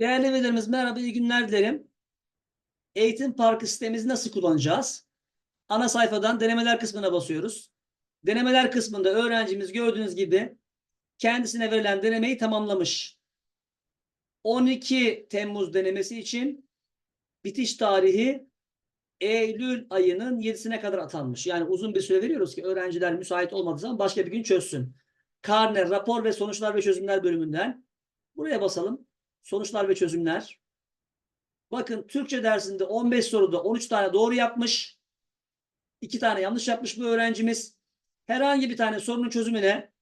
Değerli velilerimiz merhaba, iyi günler dilerim. Eğitim Parkı sistemimizi nasıl kullanacağız? Ana sayfadan denemeler kısmına basıyoruz. Denemeler kısmında öğrencimiz gördüğünüz gibi kendisine verilen denemeyi tamamlamış. 12 Temmuz denemesi için bitiş tarihi Eylül ayının 7'sine kadar atanmış. Yani uzun bir süre veriyoruz ki öğrenciler müsait olmadığı zaman başka bir gün çözsün. Karne, rapor ve sonuçlar ve çözümler bölümünden buraya basalım. Sonuçlar ve çözümler. Bakın Türkçe dersinde 15 soruda 13 tane doğru yapmış. 2 tane yanlış yapmış bu öğrencimiz. Herhangi bir tane sorunun çözümüne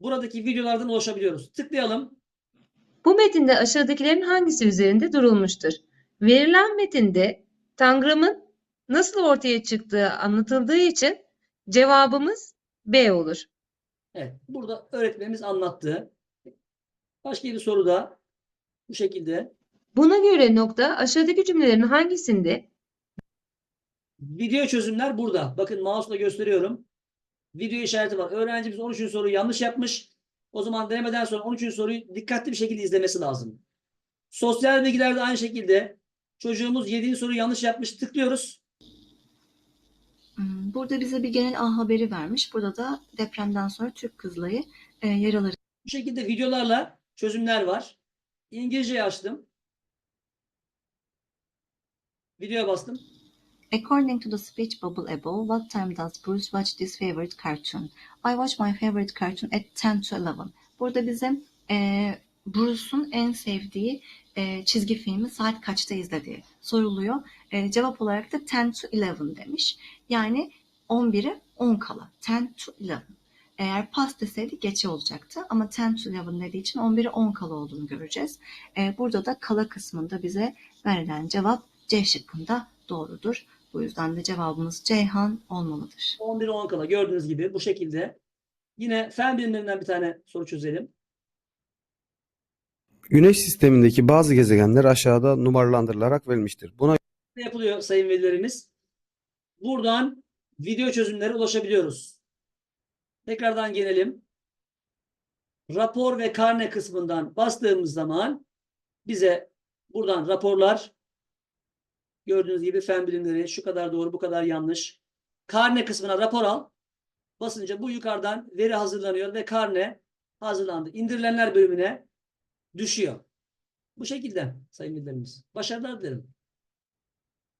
buradaki videolardan ulaşabiliyoruz. Tıklayalım. Bu metinde aşağıdakilerin hangisi üzerinde durulmuştur? Verilen metinde tangramın nasıl ortaya çıktığı anlatıldığı için cevabımız B olur. Evet, burada öğretmenimiz anlattı. Başka bir soru da bu şekilde. Buna göre nokta aşağıdaki cümlelerin hangisinde Video çözümler burada. Bakın mouse'la gösteriyorum. Video işareti var. Öğrencimiz 13. soruyu yanlış yapmış. O zaman denemeden sonra 13. soruyu dikkatli bir şekilde izlemesi lazım. Sosyal bilgilerde aynı şekilde çocuğumuz 7. soruyu yanlış yapmış. Tıklıyoruz. Hmm, Burada bize bir genel A haberi vermiş. Burada da depremden sonra Türk Kızılayı e, yaraları Bu şekilde videolarla çözümler var. İngilizceyi açtım. Videoya bastım. According to the speech bubble above, what time does Bruce watch this favorite cartoon? I watch my favorite cartoon at 10 to 11. Burada bize e, Bruce'un en sevdiği e, çizgi filmi saat kaçta izlediği soruluyor. E, cevap olarak da 10 to 11 demiş. Yani 11'e 10 kala. 10 to 11. Eğer past deseydi geçe olacaktı ama 10 to 11 dediği için 11'e 10 kala olduğunu göreceğiz. E, burada da kala kısmında bize verilen cevap C şıkkında doğrudur. Bu yüzden de cevabımız Ceyhan olmalıdır. 11 10 kala gördüğünüz gibi bu şekilde. Yine fen bilimlerinden bir tane soru çözelim. Güneş sistemindeki bazı gezegenler aşağıda numaralandırılarak verilmiştir. Buna Ne yapılıyor sayın velilerimiz? Buradan video çözümlere ulaşabiliyoruz. Tekrardan gelelim. Rapor ve karne kısmından bastığımız zaman bize buradan raporlar gördüğünüz gibi fen bilimleri şu kadar doğru bu kadar yanlış. Karne kısmına rapor al. Basınca bu yukarıdan veri hazırlanıyor ve karne hazırlandı. İndirilenler bölümüne düşüyor. Bu şekilde sayın velilerimiz. Başarılar dilerim.